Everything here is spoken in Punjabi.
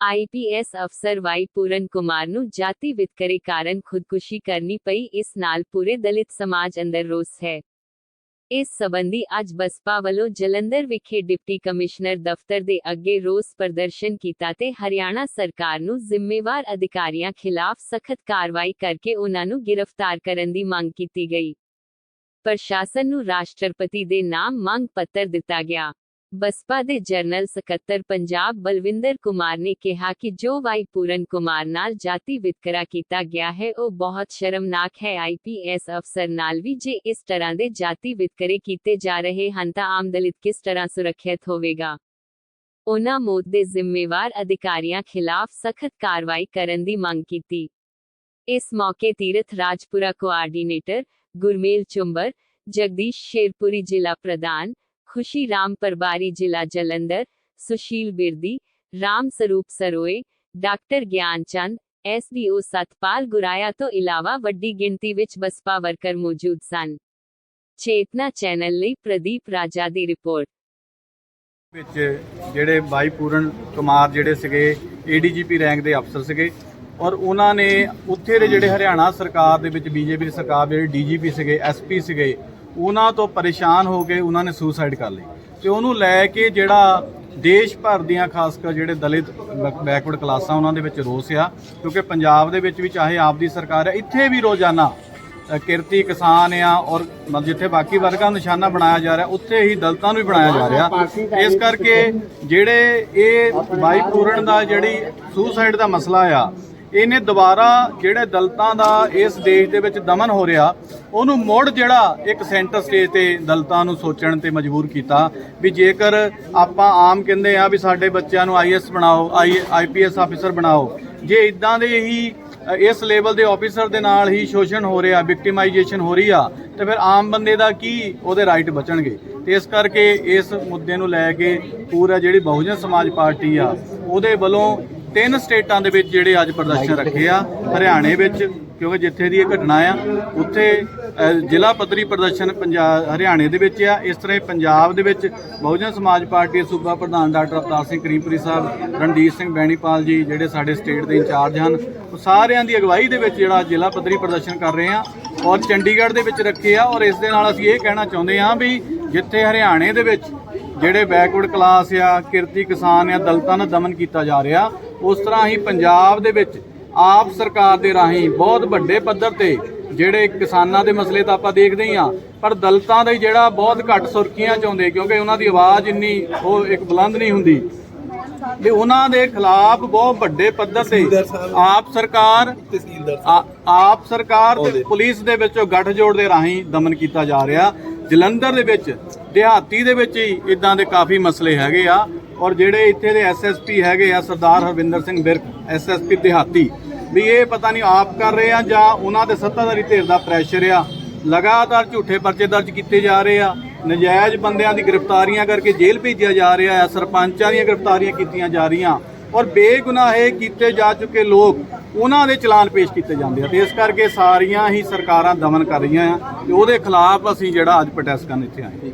ਆਈਪੀਐਸ ਅਫਸਰ ਵਾਈ ਪੂਰਨ ਕੁਮਾਰ ਨੂੰ ਜਾਤੀ ਵਿਤਕਰੇ ਕਾਰਨ ਖੁਦਕੁਸ਼ੀ ਕਰਨੀ ਪਈ, ਇਸ ਨਾਲ ਪੂਰੇ ਦਲਿਤ ਸਮਾਜ ਅੰਦਰ ਰੋਸ ਹੈ। ਇਸ ਸਬੰਧੀ ਅੱਜ ਬਸਪਾ ਵੱਲੋਂ ਜਲੰਧਰ ਵਿਖੇ ਡਿਪਟੀ ਕਮਿਸ਼ਨਰ ਦਫ਼ਤਰ ਦੇ ਅੱਗੇ ਰੋਸ ਪ੍ਰਦਰਸ਼ਨ ਕੀਤਾ ਤੇ ਹਰਿਆਣਾ ਸਰਕਾਰ ਨੂੰ ਜ਼ਿੰਮੇਵਾਰ ਅਧਿਕਾਰੀਆਂ ਖਿਲਾਫ ਸਖਤ ਕਾਰਵਾਈ ਕਰਕੇ ਉਨ੍ਹਾਂ ਨੂੰ ਗ੍ਰਿਫਤਾਰ ਕਰਨ ਦੀ ਮੰਗ ਕੀਤੀ ਗਈ। ਪ੍ਰਸ਼ਾਸਨ ਨੂੰ ਰਾਸ਼ਟਰਪਤੀ ਦੇ ਨਾਮ ਮੰਗ ਪੱਤਰ ਦਿੱਤਾ ਗਿਆ। ਬਸਪਾ ਦੇ ਜਨਰਲ ਸਕੱਤਰ ਪੰਜਾਬ ਬਲਵਿੰਦਰ ਕੁਮਾਰ ਨੇ ਕਿਹਾ ਕਿ ਜੋ ਵਾਈ ਪੂਰਨ ਕੁਮਾਰ ਨਾਲ ਜਾਤੀ ਵਿਤਕਰਾ ਕੀਤਾ ਗਿਆ ਹੈ, ਉਹ ਬਹੁਤ ਸ਼ਰਮਨਾਕ ਹੈ। ਆਈਪੀਐਸ ਅਫਸਰ ਨਾਲ ਵੀ ਜੇ ਇਸ ਤਰ੍ਹਾਂ ਦੇ ਜਾਤੀ ਵਿਤਕਰੇ ਕੀਤੇ ਜਾ ਰਹੇ ਹਨ ਤਾਂ ਆਮ ਦਲਿਤ ਕਿਸ ਤਰ੍ਹਾਂ ਸੁਰੱਖਿਅਤ ਹੋਵੇਗਾ? ਉਹਨਾਂ ਮੌਤ ਦੇ ਜ਼ਿੰਮੇਵਾਰ ਅਧਿਕਾਰੀਆਂ ਖਿਲਾਫ ਸਖਤ ਕਾਰਵਾਈ ਕਰਨ ਦੀ ਮੰਗ ਕੀਤੀ। ਇਸ ਮੌਕੇ ਤੀਰਥ ਰਾਜਪੁਰਾ ਕੋਆਰਡੀਨੇਟਰ ਗੁਰਮੇਲ ਚੁੰਬਰ, ਜਗਦੀਸ਼ ਸ਼ੇਰਪੁਰੀ ਜ਼ਿਲ੍ਹਾ ਪ੍ਰਧਾਨ ਖੁਸ਼ੀ ਰਾਮ ਪਰਬਾਰੀ ਜ਼ਿਲ੍ਹਾ ਜਲੰਧਰ, ਸੁਸ਼ੀਲ ਬਿਰਦੀ, ਰਾਮ ਸਰੂਪ ਸਰੋਏ, ਡਾਕਟਰ ਗਿਆਨਚੰਦ ਐਸਡੀਓ ਸਤਪਾਲ ਗੁਰਾਇਆ ਤੋਂ ਇਲਾਵਾ ਵੱਡੀ ਗਿਣਤੀ ਵਿੱਚ ਬਸਪਾ ਵਰਕਰ ਮੌਜੂਦ ਸਨ। ਚੇਤਨਾ ਚੈਨਲ ਲਈ ਪ੍ਰਦੀਪ ਰਾਜਾ ਦੀ ਰਿਪੋਰਟ। ਵਿੱਚ ਜਿਹੜੇ ਬਾਈ ਪੂਰਨ ਕੁਮਾਰ ਜਿਹੜੇ ਸੀਗੇ ਏਡੀਜੀਪੀ ਰੈਂਕ ਦੇ ਅਫਸਰ ਸੀਗੇ ਔਰ ਉਹਨਾਂ ਨੇ ਉੱਥੇ ਦੇ ਜਿਹੜੇ ਹਰਿਆਣਾ ਸਰਕਾਰ ਦੇ ਵਿੱਚ ਬੀਜੇਪੀ ਦੀ ਸਰਕਾਰ ਦੇ ਜਿਹੜੇ ਡੀਜੀਪੀ ਸੀਗੇ ਐਸਪੀ ਸੀਗੇ ਉਹਨਾਂ ਤੋਂ ਪਰੇਸ਼ਾਨ ਹੋ ਕੇ ਉਹਨਾਂ ਨੇ ਸੁਸਾਈਡ ਕਰ ਲਈ। ਤੇ ਉਹਨੂੰ ਲੈ ਕੇ ਜਿਹੜਾ ਦੇਸ਼ ਭਰ ਦੀਆਂ ਖਾਸ ਕਰ ਜਿਹੜੇ ਦਲਿਤ ਬੈਕਵਰਡ ਕਲਾਸਾਂ ਉਹਨਾਂ ਦੇ ਵਿੱਚ ਰੋਸ ਆ। ਕਿਉਂਕਿ ਪੰਜਾਬ ਦੇ ਵਿੱਚ ਵੀ ਚਾਹੇ ਆਪ ਦੀ ਸਰਕਾਰ ਹੈ ਇੱਥੇ ਵੀ ਰੋਜ਼ਾਨਾ ਕਿਰਤੀ ਕਿਸਾਨ ਆ ਔਰ ਮਤਲਬ ਜਿੱਥੇ ਬਾਕੀ ਵਰਗਾਂ ਨੂੰ ਨਿਸ਼ਾਨਾ ਬਣਾਇਆ ਜਾ ਰਿਹਾ, ਉੱਥੇ ਹੀ ਦਲਤਾਂ ਨੂੰ ਵੀ ਬਣਾਇਆ ਜਾ ਰਿਹਾ। ਇਸ ਕਰਕੇ ਜਿਹੜੇ ਇਹ ਬਾਈ ਪੂਰਨ ਦਾ ਜਿਹੜੀ ਸੁਸਾਈਡ ਦਾ ਮਸਲਾ ਆ ਇਹਨੇ ਦੁਬਾਰਾ ਜਿਹੜੇ ਦਲਤਾਂ ਦਾ ਇਸ ਦੇਸ਼ ਦੇ ਵਿੱਚ ਦਮਨ ਹੋ ਰਿਹਾ, ਉਹਨੂੰ ਮੁੜ ਜਿਹੜਾ ਇੱਕ ਸੈਂਟਰ ਸਟੇਜ ਤੇ ਦਲਤਾਂ ਨੂੰ ਸੋਚਣ ਤੇ ਮਜਬੂਰ ਕੀਤਾ ਵੀ ਜੇਕਰ ਆਪਾਂ ਆਮ ਕਹਿੰਦੇ ਆ ਵੀ ਸਾਡੇ ਬੱਚਿਆਂ ਨੂੰ ਆਈਐਸ ਬਣਾਓ ਆਈਪੀਐਸ ਆਫੀਸਰ ਬਣਾਓ, ਜੇ ਇਦਾਂ ਦੇ ਹੀ ਇਸ ਲੈਵਲ ਦੇ ਆਫੀਸਰ ਦੇ ਨਾਲ ਹੀ ਸ਼ੋਸ਼ਣ ਹੋ ਰਿਹਾ ਵਿਕਟਿਮਾਈਜੇਸ਼ਨ ਹੋ ਰਹੀ ਆ, ਤੇ ਫਿਰ ਆਮ ਬੰਦੇ ਦਾ ਕੀ ਉਹਦੇ ਰਾਈਟ ਬਚਣਗੇ? ਤੇ ਇਸ ਕਰਕੇ ਇਸ ਮੁੱਦੇ ਨੂੰ ਲੈ ਕੇ ਪੂਰਾ ਜਿਹੜੀ ਬਹੁਜਨ ਸਮਾਜ ਪਾਰਟੀ ਆ, ਉਹਦੇ ਵੱਲੋਂ ਤਿੰਨ ਸਟੇਟਾਂ ਦੇ ਵਿੱਚ ਜਿਹੜੇ ਅੱਜ ਪ੍ਰਦਰਸ਼ਨ ਰੱਖੇ ਆ ਹਰਿਆਣੇ ਵਿੱਚ ਕਿਉਂਕਿ ਜਿੱਥੇ ਦੀ ਇਹ ਘਟਨਾ ਆ ਉੱਥੇ ਜ਼ਿਲ੍ਹਾ ਪੱਧਰੀ ਪ੍ਰਦਰਸ਼ਨ ਪੰਜਾਬ ਹਰਿਆਣੇ ਦੇ ਵਿੱਚ ਆ। ਇਸ ਤਰ੍ਹਾਂ ਪੰਜਾਬ ਦੇ ਵਿੱਚ ਬਹੁਜਨ ਸਮਾਜ ਪਾਰਟੀ ਦੇ ਸੂਬਾ ਪ੍ਰਧਾਨ ਡਾਕਟਰ ਅਵਤਾਰ ਸਿੰਘ ਕਰੀਮਪੁਰੀ ਸਾਹਿਬ ਰਣਜੀਤ ਸਿੰਘ ਬੈਣੀਪਾਲ ਜੀ ਜਿਹੜੇ ਸਾਡੇ ਸਟੇਟ ਦੇ ਇੰਚਾਰਜ ਹਨ ਉਹ ਸਾਰਿਆਂ ਦੀ ਅਗਵਾਈ ਦੇ ਵਿੱਚ ਜਿਹੜਾ ਜ਼ਿਲ੍ਹਾ ਪੱਧਰੀ ਪ੍ਰਦਰਸ਼ਨ ਕਰ ਰਹੇ ਆ ਔਰ ਚੰਡੀਗੜ੍ਹ ਦੇ ਵਿੱਚ ਰੱਖੇ ਆ। ਔਰ ਇਸ ਦੇ ਨਾਲ ਅਸੀਂ ਇਹ ਕਹਿਣਾ ਚਾਹੁੰਦੇ ਆ ਵੀ ਜਿੱਥੇ ਹਰਿਆਣੇ ਦੇ ਵਿੱਚ ਜਿਹੜੇ ਬੈਕਵਰਡ ਕਲਾਸ ਆ ਕਿਰਤੀ ਕਿਸਾਨ ਆ ਦਲਤਾਂ ਨੂੰ ਦਮਨ ਕੀਤਾ ਜਾ ਰਿਹਾ ਉਸ ਤਰ੍ਹਾਂ ਹੀ ਪੰਜਾਬ ਦੇ ਵਿੱਚ ਆਪ ਸਰਕਾਰ ਦੇ ਰਾਹੀਂ ਬਹੁਤ ਵੱਡੇ ਪੱਧਰ ਤੇ ਜਿਹੜੇ ਕਿਸਾਨਾਂ ਦੇ ਮਸਲੇ ਤਾਂ ਆਪਾਂ ਦੇਖਦੇ ਹੀ ਆ ਪਰ ਦਲਤਾਂ ਦਾ ਜਿਹੜਾ ਬਹੁਤ ਘੱਟ ਸੁਰਖੀਆਂ ਚਾਹੁੰਦੇ ਕਿਉਂਕਿ ਉਹਨਾਂ ਦੀ ਆਵਾਜ਼ ਇੰਨੀ ਉਹ ਇੱਕ ਬੁਲੰਦ ਨਹੀਂ ਹੁੰਦੀ। ਤੇ ਉਹਨਾਂ ਦੇ ਖਿਲਾਫ ਬਹੁਤ ਵੱਡੇ ਪੱਧਰ ਤੇ ਆਪ ਸਰਕਾਰ ਆਪ ਸਰਕਾਰ ਤੇ ਪੁਲਿਸ ਦੇ ਵਿੱਚੋਂ ਗੱਠਜੋੜ ਦੇ ਰਾਹੀਂ ਦਮਨ ਕੀਤਾ ਜਾ ਰਿਹਾ। ਜਲੰਧਰ ਦੇ ਵਿੱਚ, ਦਿਹਾਤੀ ਦੇ ਵਿੱਚ ਹੀ ਇਦਾਂ ਦੇ ਕਾਫੀ ਮਸਲੇ ਹੈਗੇ ਆ। ਔਰ ਜਿਹੜੇ ਇੱਥੇ ਦੇ ਐਸਐਸਪੀ ਹੈਗੇ ਆ, ਸਰਦਾਰ ਹਰਵਿੰਦਰ ਸਿੰਘ ਬਿਰਕ ਐਸਐਸਪੀ ਦਿਹਾਤੀ, ਵੀ ਇਹ ਪਤਾ ਨਹੀਂ ਆਪ ਕਰ ਰਹੇ ਆ ਜਾਂ ਉਹਨਾਂ ਦੇ ਸੱਤਾਧਾਰੀ ਧਿਰ ਦਾ ਪ੍ਰੈਸ਼ਰ ਆ। ਲਗਾਤਾਰ ਝੂਠੇ ਪਰਚੇ ਦਰਜ ਕੀਤੇ ਜਾ ਰਹੇ ਆ। ਨਜਾਇਜ਼ ਬੰਦਿਆਂ ਦੀ ਗ੍ਰਿਫਤਾਰੀਆਂ ਕਰਕੇ ਜੇਲ੍ਹ ਭੇਜਿਆ ਜਾ ਰਿਹਾ ਆ। ਸਰਪੰਚਾਂ ਦੀਆਂ ਗ੍ਰਿਫਤਾਰੀਆਂ ਕੀਤੀਆਂ ਜਾ ਰਹੀਆਂ। ਔਰ ਬੇਗੁਨਾਹੇ ਕੀਤੇ ਜਾ ਚੁੱਕੇ ਲੋਕ ਉਹਨਾਂ ਦੇ ਚਲਾਨ ਪੇਸ਼ ਕੀਤੇ ਜਾਂਦੇ ਆ ਤੇ ਇਸ ਕਰਕੇ ਸਾਰੀਆਂ ਹੀ ਸਰਕਾਰਾਂ ਦਮਨ ਕਰ ਰਹੀਆਂ ਆ ਤੇ ਉਹਦੇ ਖਿਲਾਫ ਅਸੀਂ ਜਿਹੜਾ ਅੱਜ ਪ੍ਰੋਟੈਸਟ ਕਰਨ ਇੱਥੇ ਆਏ